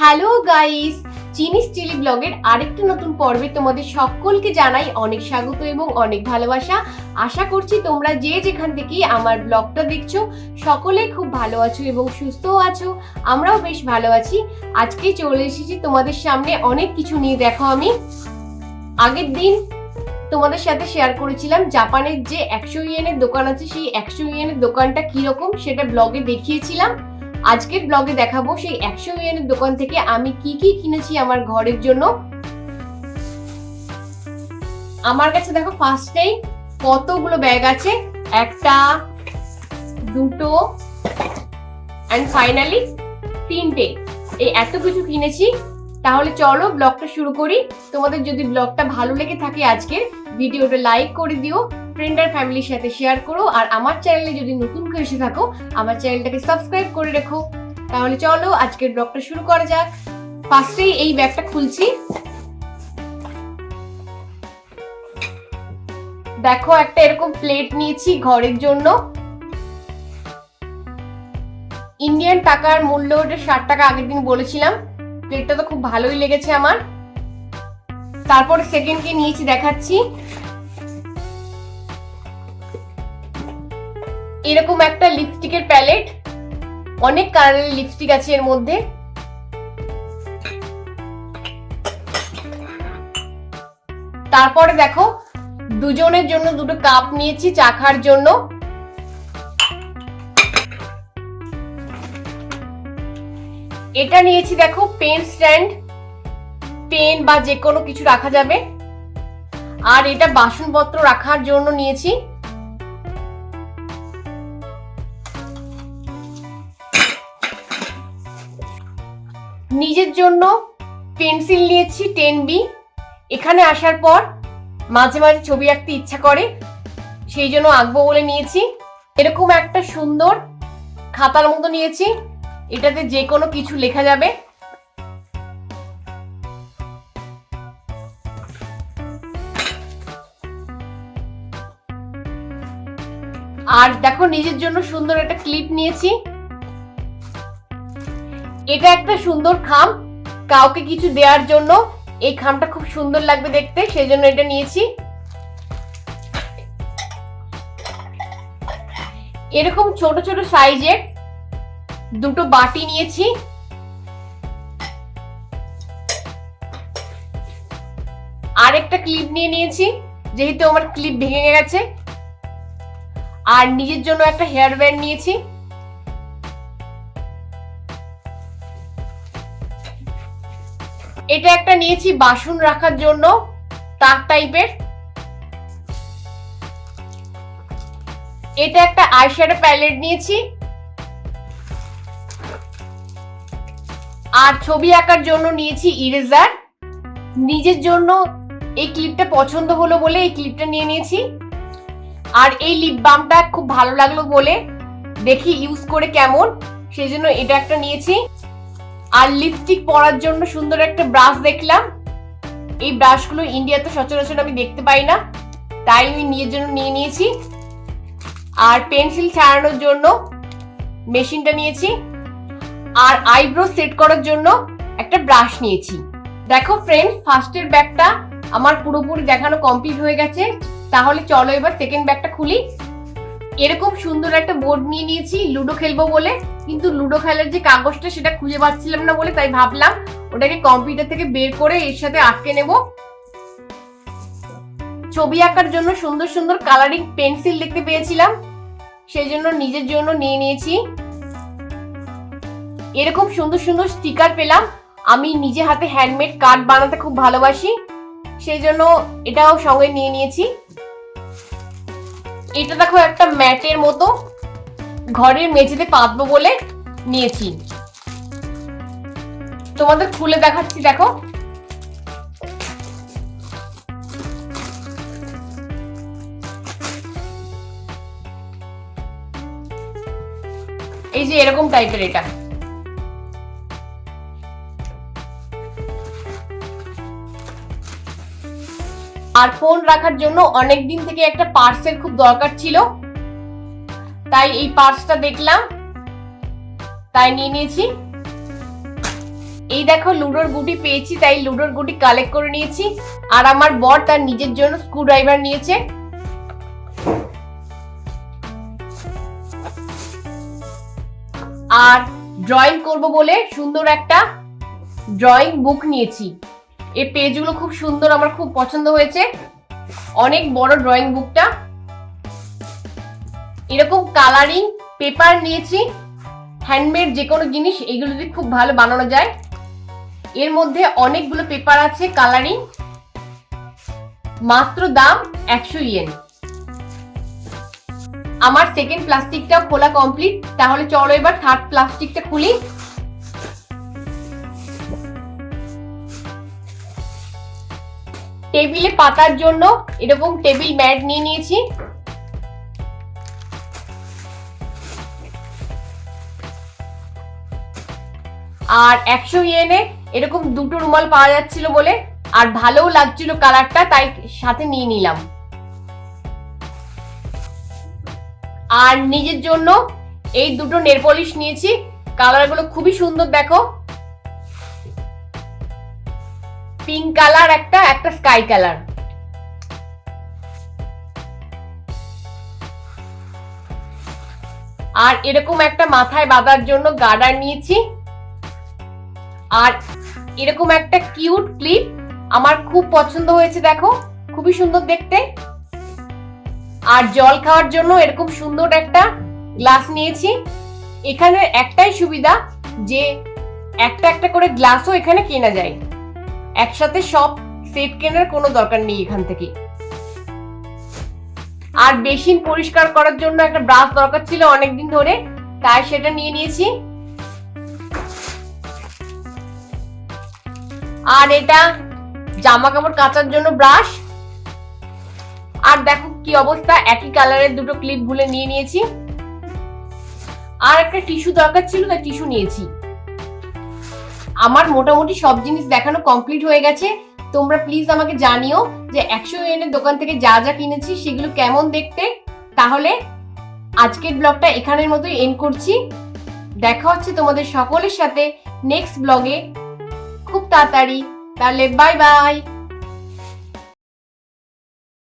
Hello guys চিনি স্টিলি ব্লগের আরেকটি নতুন পর্বে তোমাদের সকলকে জানাই অনেক স্বাগত এবং অনেক ভালোবাসা। আশা করছি তোমরা যে যেখান থেকেই আমার ব্লগটা দেখছ, সকলে খুব ভালো আছো এবং সুস্থও আছো। আমরাও বেশ ভালো আছি। আজকে চলে এসেছি তোমাদের সামনে অনেক কিছু নিয়ে দেখো আমি। আগের দিন তোমাদের সাথে শেয়ার করেছিলাম জাপানের যে একশো ইয়েনের দোকান আছে, সেই একশো ইয়েনের দোকানটা কীরকম সেটা ব্লগে দেখিয়েছিলাম। আজকের ব্লগে দেখাবো সেই একশো ইয়েনের দোকান থেকে আমি কি কি কিনেছি আমার ঘরের জন্য। আমার কাছে দেখো ফার্স্টেই কতগুলো ব্যাগ আছে, একটা, দুটো অ্যান্ড ফাইনালি তিনটে। এই এত কিছু কিনেছি। তাহলে চলো ব্লগটা শুরু করি। তোমাদের যদি ব্লগটা ভালো লেগে থাকে আজকের ভিডিওটা লাইক করে দিও। ফ্রেন্ড আর ফ্যামিলির সাথে শেয়ার করো। আর আমার চ্যানেলে যদি নতুন করে এসে থাকো, আমার চ্যানেলটাকে সাবস্ক্রাইব করে রেখো। তাহলে চলো, আজকের ব্লগটা শুরু করা যাক। ফার্স্টেই এই ব্যাগটা খুলছি। দেখো, একটা এরকম প্লেট নিয়েছি ঘরের জন্য। ইন্ডিয়ান টাকার মূল্য ওটা ষাট টাকা আগের দিন বলেছিলাম। প্লেটটা তো খুব ভালোই লেগেছে আমার। তারপর সেকেন্ডকে নিয়েছি, দেখাচ্ছি। এরকম একটা লিপস্টিকের প্যালেট অনেক কালারের লিপস্টিক আছে এর মধ্যে। তারপরে দেখো, দুজনের জন্য দুটো কাপ নিয়েছি চা খাওয়ার জন্য। এটা নিয়েছি দেখো পেন স্ট্যান্ড পেন বা যে কোনো কিছু রাখা যাবে। আর এটা বাসনপত্র রাখার জন্য নিয়েছি। নিজের জন্য পেন্সিল নিয়েছি টেন বি। এখানে আসার পর মাঝে মাঝে ছবি আঁকতে ইচ্ছা করে, সেই জন্য আঁকবো বলে নিয়েছি। এরকম একটা সুন্দর খাতার মতো নিয়েছি, এটাতে যে কোনো কিছু লেখা যাবে। আর দেখো, নিজের জন্য সুন্দর একটা ক্লিপ নিয়েছি। এটা একটা সুন্দর খাম। কাউকে কিছু দেওয়ার জন্য এই খামটা খুব সুন্দর লাগবে দেখতে সেই জন্য এটা নিয়েছি। এরকম ছোট ছোট সাইজের দুটো বাটি নিয়েছি। আর একটা ক্লিপ নিয়ে নিয়েছি, যেহেতু আমার ক্লিপ ভেঙে গেছে। আর নিজের জন্য একটা হেয়ার ব্যান্ড নিয়েছি। এটা একটা নিয়েছি বাসন রাখার জন্য তাক টাইপের এটা একটা আইশ্যাডো প্যালেট নিয়েছি। আর ছবি আঁকার জন্য নিয়েছি ইরেজার নিজের জন্য এই ক্লিপটা পছন্দ হলো বলে এই ক্লিপটা নিয়ে নিয়েছি। আর এই লিপ বামটা খুব ভালো লাগল বলে, দেখি ইউজ করে কেমন। সেই জন্য এটা একটা নিয়েছি। আর লিপস্টিক পরার জন্য সুন্দর একটা ব্রাশ দেখলাম। এই ব্রাশগুলো ইন্ডিয়াতে সচরাচর আমি দেখতে পাই না। তাই আমি নিজের জন্য নিয়ে নিয়েছি। আর পেন্সিল ছাড়ানোর জন্য মেশিনটা নিয়েছি। আর আইব্রো সেট করার জন্য একটা ব্রাশ নিয়েছি। দেখো ফ্রেন্ড ফার্স্টের ব্যাগটা আমার পুরোপুরি দেখানো কমপ্লিট হয়ে গেছে। তাহলে চলো এবার সেকেন্ড ব্যাগটা খুলি। এরকম সুন্দর একটা বোর্ড নিয়ে নিয়েছি লুডো খেলব বলে। কিন্তু লুডো খেলার যে কাগজটা সেটা খুঁজে পাচ্ছিলাম না বলে তাই ভাবলাম ওটাকে কম্পিউটার থেকে বের করে এর সাথে আটকে নেব। ছবি আঁকার জন্য সুন্দর সুন্দর কালারিং পেন্সিল দেখতে পেয়েছিলাম। সেই জন্য নিজের জন্য নিয়ে নিয়েছি। এরকম সুন্দর সুন্দর স্টিকার পেলাম। আমি নিজে হাতে হ্যান্ডমেড কার্ড বানাতে খুব ভালোবাসি। সেই জন্য এটাও সঙ্গে নিয়ে নিয়েছি। এটা দেখো একটা ম্যাটের মতো। ঘরের মেঝেতে পাতবো বলে নিয়েছি। তোমাদের খুলে দেখাচ্ছি, দেখো। এই যে এরকম টাইপের এটা। আর ফোন রাখার জন্য অনেক দিন থেকে একটা পার্সের খুব দরকার ছিল। তাই এই পার্সটা দেখলাম। তাই নিয়ে নিয়েছি। এই দেখো লুডোর গুটি পেয়েছি, তাই লুডোর গুটি কালেক্ট করে নিয়েছি। আর আমার বর তার নিজের জন্য স্ক্রু ড্রাইভার নিয়েছে। আর ড্রয়িং করব বলে সুন্দর একটা ড্রয়িং বুক নিয়েছি। এই পেজগুলো খুব সুন্দর, আমার খুব পছন্দ হয়েছে। অনেক বড় ড্রয়িং বুকটা এরকম কালারিং পেপার নিয়েছি হ্যান্ডমেড যে কোনো জিনিস, এগুলো দিয়ে খুব ভালো বানানো যায়। এর মধ্যে অনেকগুলো পেপার আছে কালারিং মাত্র দাম একশো ইয়েন আমার সেকেন্ড প্লাস্টিকটা খোলা কমপ্লিট তাহলে চলো এবার থার্ড প্লাস্টিকটা খুলি। টেবিলে পাতার জন্য এরকম টেবিল ম্যাট নিয়ে নিয়েছি। আর একশো ইয়েনে এরকম দুটো রুমাল পাওয়া যাচ্ছিল বলে, আর ভালোও লাগছিল কালারটা, তাই সাথে নিয়ে নিলাম। আর নিজের জন্য এই দুটো নেল পলিশ নিয়েছি, কালারগুলো খুবই সুন্দর দেখো। পিঙ্ক কালার একটা একটা স্কাই কালার। আর এরকম একটা মাথায় বাঁধার জন্য গার্ডার নিয়েছি। আর এরকম একটা কিউট ক্লিপ আমার খুব পছন্দ হয়েছে, দেখো। খুবই সুন্দর দেখতে। আর জল খাওয়ার জন্য এরকম সুন্দর একটা গ্লাস নিয়েছি। এখানে একটাই সুবিধা যে একটা একটা করে গ্লাসও এখানে কেনা যায়। একসাথে সব সেট কেনার কোনো দরকার নেই এখান থেকে। আর বেসিন পরিষ্কার করার জন্য একটা ব্রাশ দরকার ছিল অনেকদিন ধরে, তাই সেটা নিয়ে নিয়েছি। আর এটা জামা কাপড় কাচার জন্য ব্রাশ আর দেখো কি অবস্থা, একই কালারের দুটো ক্লিপ ভুলে নিয়ে নিয়েছি। আর একটা টিস্যু দরকার ছিল, তাই টিস্যু নিয়েছি। আমার মোটামুটি সব জিনিস দেখানো কমপ্লিট হয়ে গেছে। তোমরা প্লিজ আমাকে জানিও যে একশো এর দোকান থেকে যা যা কিনেছি, সেগুলো কেমন দেখতে? তাহলে আজকের ব্লগটা এখানের মতোই এন্ড করছি। দেখা হচ্ছে তোমাদের সকলের সাথে নেক্সট ব্লগে খুব তাড়াতাড়ি। তাহলে বাই বাই